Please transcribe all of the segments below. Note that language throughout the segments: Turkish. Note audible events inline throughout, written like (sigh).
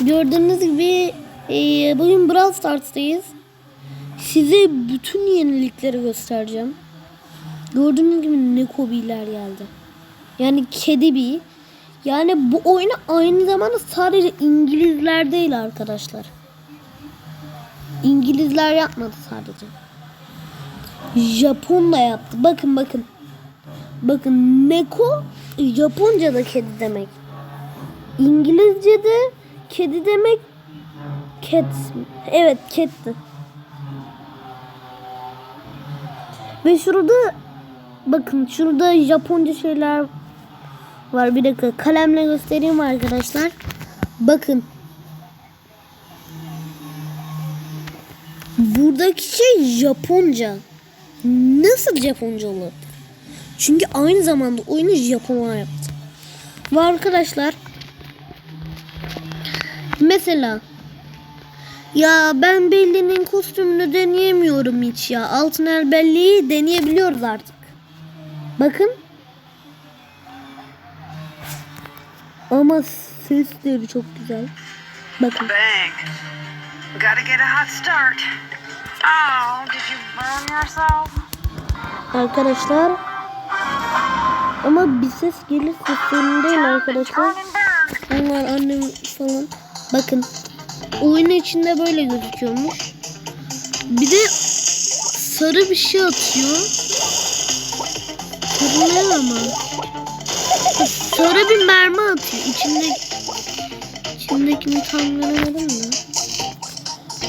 Gördüğünüz gibi e, bugün Brawl Stars'tayız. Size bütün yenilikleri göstereceğim. Gördüğünüz gibi ne kobiler geldi. Yani kedi bir. Yani bu oyunu aynı zamanda sadece İngilizler değil arkadaşlar. İngilizler yapmadı sadece. Japon da yaptı. Bakın bakın. Bakın Neko Japonca'da kedi demek. İngilizce'de kedi demek cat. Evet cat'ti. Ve şurada bakın şurada Japonca şeyler var. Bir dakika kalemle göstereyim arkadaşlar. Bakın. Buradaki şey Japonca. Nasıl Japonca olur? Çünkü aynı zamanda oyunu Japonlar yaptı. Ve arkadaşlar mesela ya ben Belli'nin kostümünü deneyemiyorum hiç ya. Altın el Belli'yi deneyebiliyoruz artık. Bakın. Ama sesleri çok güzel. Bakın. Bang. Gotta get a hot start. Oh, did you burn yourself? Arkadaşlar. Ama bir ses gelirse sorun değil arkadaşlar. Onlar annem falan. Bakın. Oyun içinde böyle gözüküyormuş. Bir de sarı bir şey atıyor. Sarı ne ama? Sarı bir mermi atıyor. İçinde içindekini tam göremedim mi?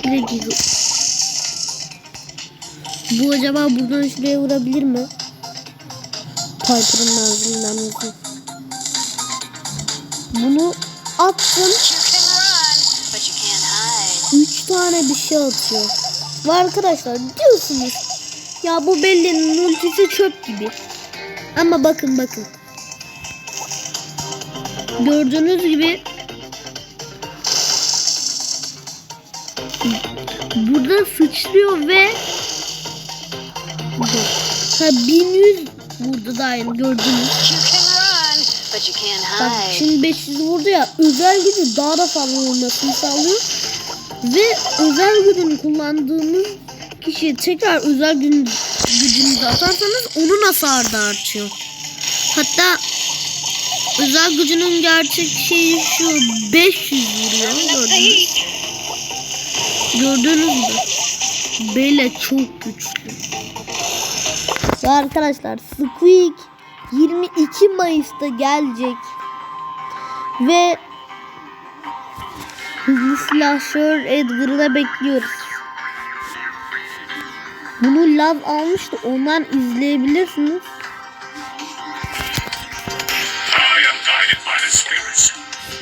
Bir de gidiyor. Bu acaba buradan şuraya vurabilir mi? Piper'ın menzilinden mi? Bunu attım. Tane bir şey atıyor. Ve arkadaşlar diyorsunuz ya bu Belli'nin ultisi çöp gibi. Ama bakın bakın. Gördüğünüz gibi burada sıçrıyor ve ha 1100 vurdu daha you can't Bak şimdi 500 vurdu ya özel gücü daha da fazla vurmasını sağlıyor. Ve özel gücünü kullandığınız kişiye tekrar özel gün, gücünüzü atarsanız onun hasarı da artıyor. Hatta özel gücünün gerçek şeyi şu 500 vuruyor gördünüz. Gördünüz mü? Böyle çok güçlü. Ve arkadaşlar Squeak 22 Mayıs'ta gelecek. Ve Hızlı Slasher Edgar'ı bekliyoruz. Bunu Love almıştı. Ondan izleyebilirsiniz.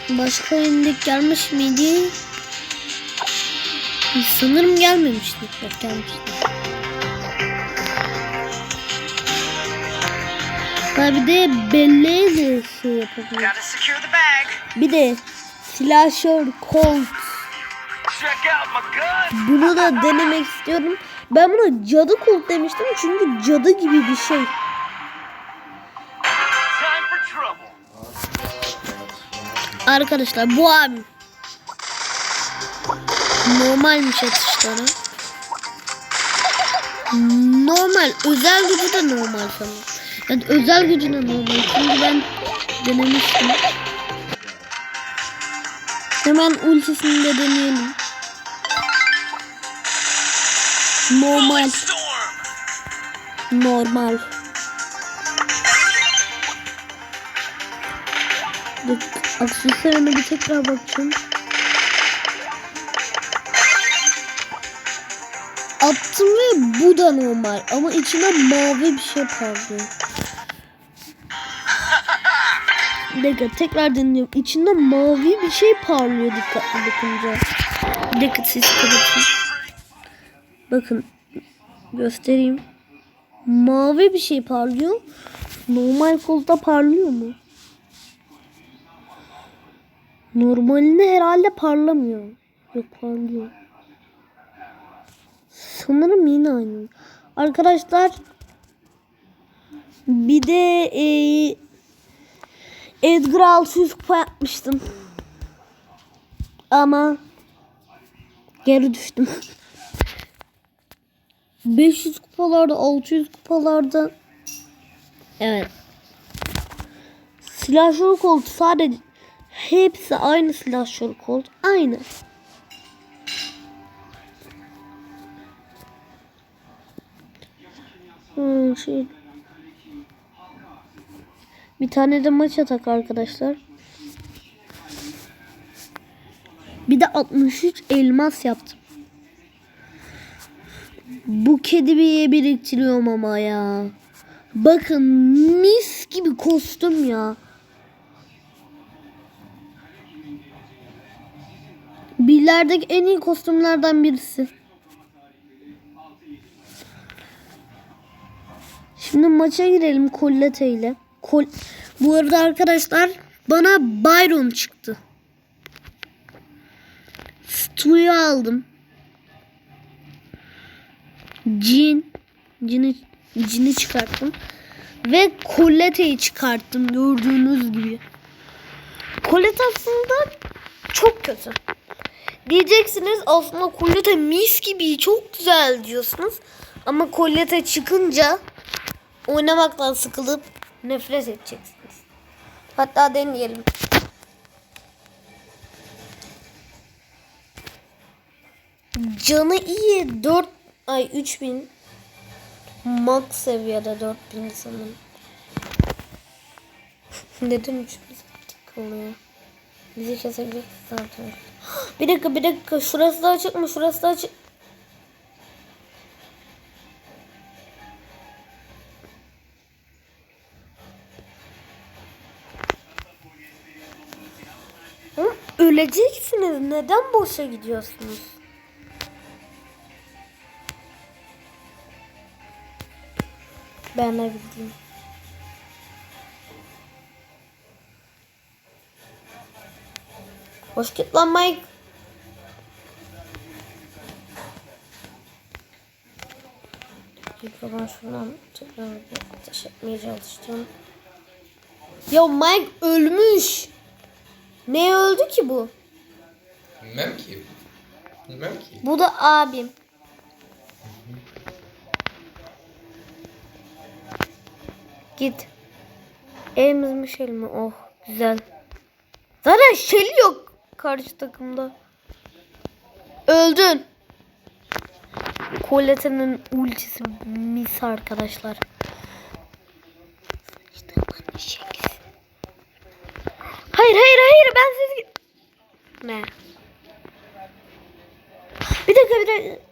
Başka yenilik gelmiş miydi? Sanırım gelmemişti. Yok gelmişti. Ha bir de belleğe de şey yapabilir. Bir de Slasher Colt. Bunu da denemek istiyorum. Ben buna cadı Colt demiştim çünkü cadı gibi bir şey. Arkadaşlar bu abi. Normalmiş atışları. Normal. Özel gücü de normal sanırım. Yani özel gücü de normal. Çünkü ben denemiştim. Hemen ultisini de deneyelim. Normal. Normal. Bak, aksesuarına bir tekrar bakacağım. Attım ve bu da normal ama içine mavi bir şey parlıyor. Dakika tekrar dinliyorum. İçinde mavi bir şey parlıyor dikkatli bakınca. Bir dakika siz kapatın. Bakın göstereyim. Mavi bir şey parlıyor. Normal kolda parlıyor mu? Normalinde herhalde parlamıyor. Yok parlıyor. Sanırım yine aynı. Arkadaşlar bir de e, Edgar 600 kupa yapmıştım. Ama geri düştüm. (laughs) 500 kupalarda 600 kupalarda Evet. Silahşör kolt sadece hepsi aynı silahşör kolt. Aynı. Hmm, şey. Bir tane de maç atak arkadaşlar. Bir de 63 elmas yaptım. Bu kedi bir biriktiriyorum ama ya. Bakın mis gibi kostüm ya. Billerdeki en iyi kostümlerden birisi. Şimdi maça girelim Collette ile. Kol Bu arada arkadaşlar bana Byron çıktı. Stu'yu aldım. Cin. Cini, cini çıkarttım. Ve Colette'yi çıkarttım gördüğünüz gibi. Colette aslında çok kötü. Diyeceksiniz aslında Colette mis gibi çok güzel diyorsunuz. Ama Colette çıkınca oynamaktan sıkılıp nefret edeceksiniz. Hatta deneyelim. Canı iyi 4 ay 3000 max seviyede 4000 sanırım. (laughs) Neden 3000 sattık oluyor? Bizi kesebilir zaten. (gasps) Bir dakika bir dakika şurası da açık mı? Şurası da açık. Öleceksiniz. Neden boşa gidiyorsunuz? Ben de bildim. Hoş git lan Mike. dakika ben şuradan tekrar ateş etmeye çalışacağım. Ya Mike ölmüş. Ne öldü ki bu? Bilmem ki. Bilmem ki. Bu da abim. Git. Elimiz mi şel mi? Oh güzel. Zaten şel yok karşı takımda. Öldün. Colette'nin ultisi mis arkadaşlar. Hayır hayır. Ne? Bir dakika bir dakika.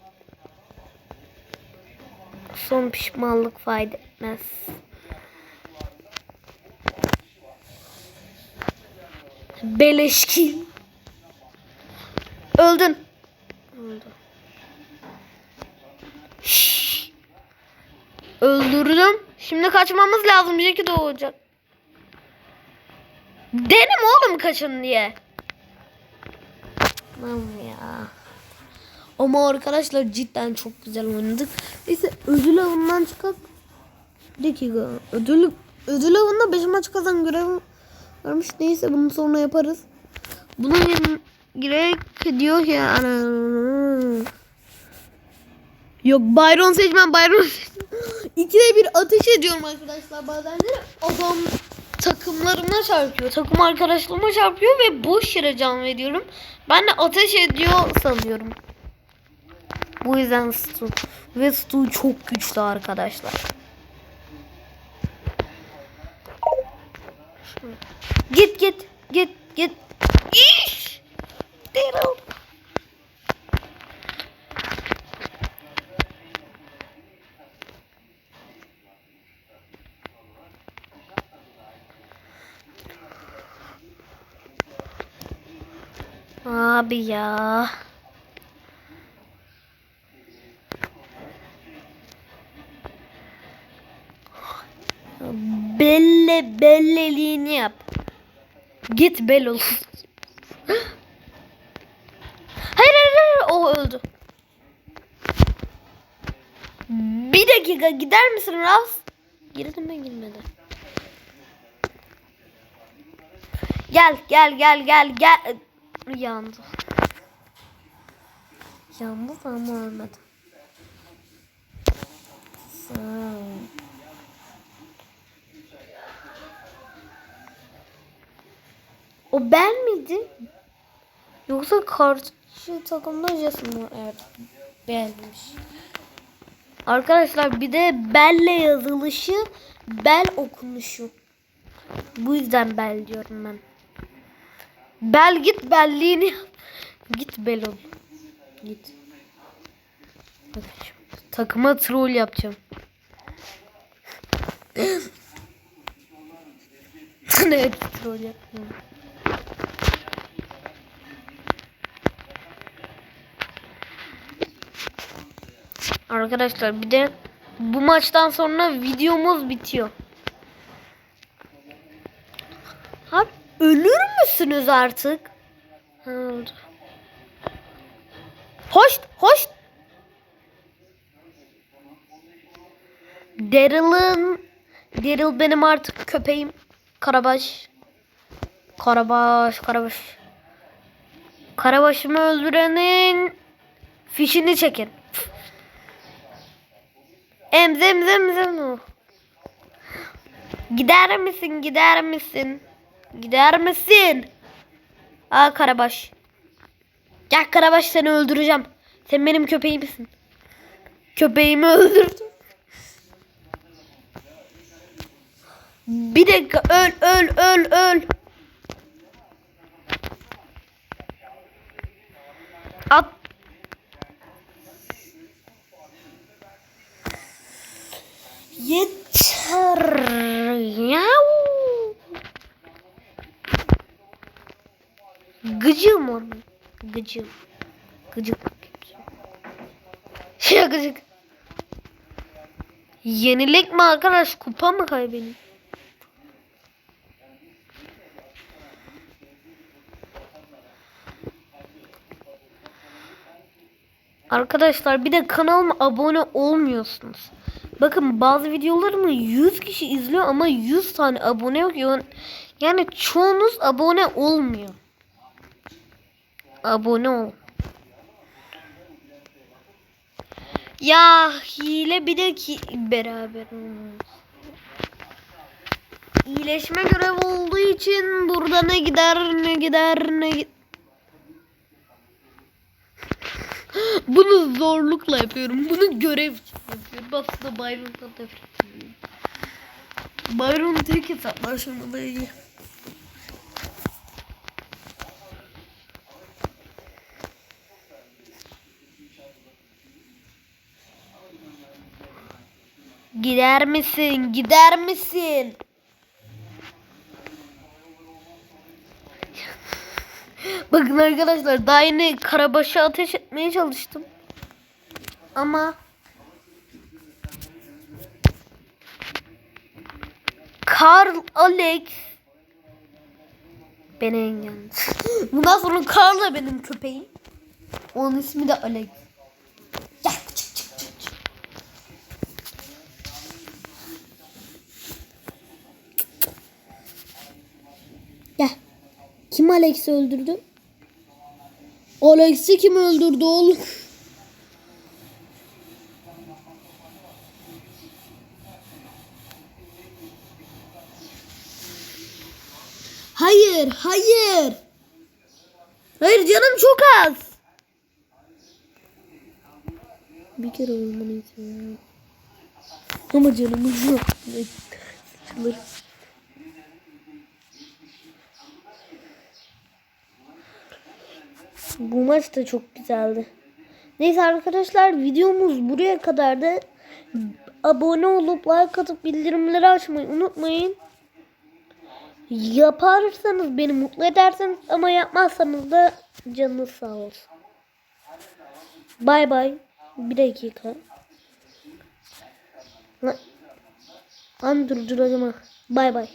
Son pişmanlık fayda etmez. Beleşki. Öldün. Öldü. Şşş. Öldürdüm. Şimdi kaçmamız lazım. Jackie doğacak. Dedim oğlum kaçın diye. Tamam ya. Ama arkadaşlar cidden çok güzel oynadık. Neyse ödül avından çıkıp bir dakika. Ödül, ödül avında 5 maç kazan görev varmış. Neyse bunu sonra yaparız. Buna gir- gerek diyor ki yani. Yok Byron seçmem Byron seçmem. (gasps) İkide bir ateş ediyorum arkadaşlar bazenleri. Adam takımlarıma çarpıyor. Takım arkadaşlarıma çarpıyor ve boş yere can veriyorum. Ben de ateş ediyor sanıyorum. Bu yüzden Stu. Ve Stu çok güçlü arkadaşlar. Git git git git. İş! Daryl. Abi ya. Belle belleliğini yap. Git bel ol. hayır hayır hayır o öldü. Bir dakika gider misin Ralph? Girdim ben girmedi. Gel gel gel gel gel. Yandı. Yalnız ama ölmedim. Sağ ol. O ben miydi? Yoksa karşı takımda Jason mı? Evet. Belmiş. Arkadaşlar bir de belle yazılışı bel okunuşu. Bu yüzden bel diyorum ben. Bel git belliğini yap. Git bel ol. Git. Takıma troll yapacağım. evet troll yapıyorum. Arkadaşlar bir de bu maçtan sonra videomuz bitiyor. Abi ölür müsünüz artık? Ha, oldu. Hoş, hoş. Daryl'ın Daryl benim artık köpeğim. Karabaş. Karabaş, Karabaş. Karabaşımı öldürenin fişini çekin. Emzem zem zem. Gider misin? Gider misin? Gider misin? Aa Karabaş. Gel Karabaş seni öldüreceğim. Sen benim köpeğimsin. Köpeğimi öldürdün. Bir dakika öl öl öl öl. At. Yeter. Yav. Gıcım onu. Gıcım. Gıcık. Ya gıcık. Yenilik mi arkadaş? Kupa mı kaybedeyim? Arkadaşlar bir de kanalıma abone olmuyorsunuz. Bakın bazı videolarımı 100 kişi izliyor ama 100 tane abone yok. Yani çoğunuz abone olmuyor. Abone ol. Ya hile bir de ki beraber. İyileşme görev olduğu için burada ne gider ne gider ne. (gasps) Bunu zorlukla yapıyorum. Bunu görev için yapıyorum. Aslında Byron'dan nefret ediyorum. Byron tek hesaplaşmada iyi. Gider misin? Gider misin? (laughs) Bakın arkadaşlar daha yeni karabaşı ateş etmeye çalıştım. Ama Karl Alex beni engelledi. (gasps) Bundan sonra Karl da benim köpeğim. Onun ismi de Alex. Gel çık çık çık çık. Gel. Kim Alex'i öldürdü? Alex'i kim öldürdü oğlum? Hayır, hayır. Hayır canım çok az. Bir kere olmanı istiyorum. Ama canımız yok. Sıçılır. Bu maç da çok güzeldi. Neyse arkadaşlar videomuz buraya kadardı. Abone olup like atıp bildirimleri açmayı unutmayın. Yaparsanız beni mutlu edersiniz ama yapmazsanız da canınız sağ olsun. Bay bay. Bir dakika. Lan, durduracağım ha. Bay bay.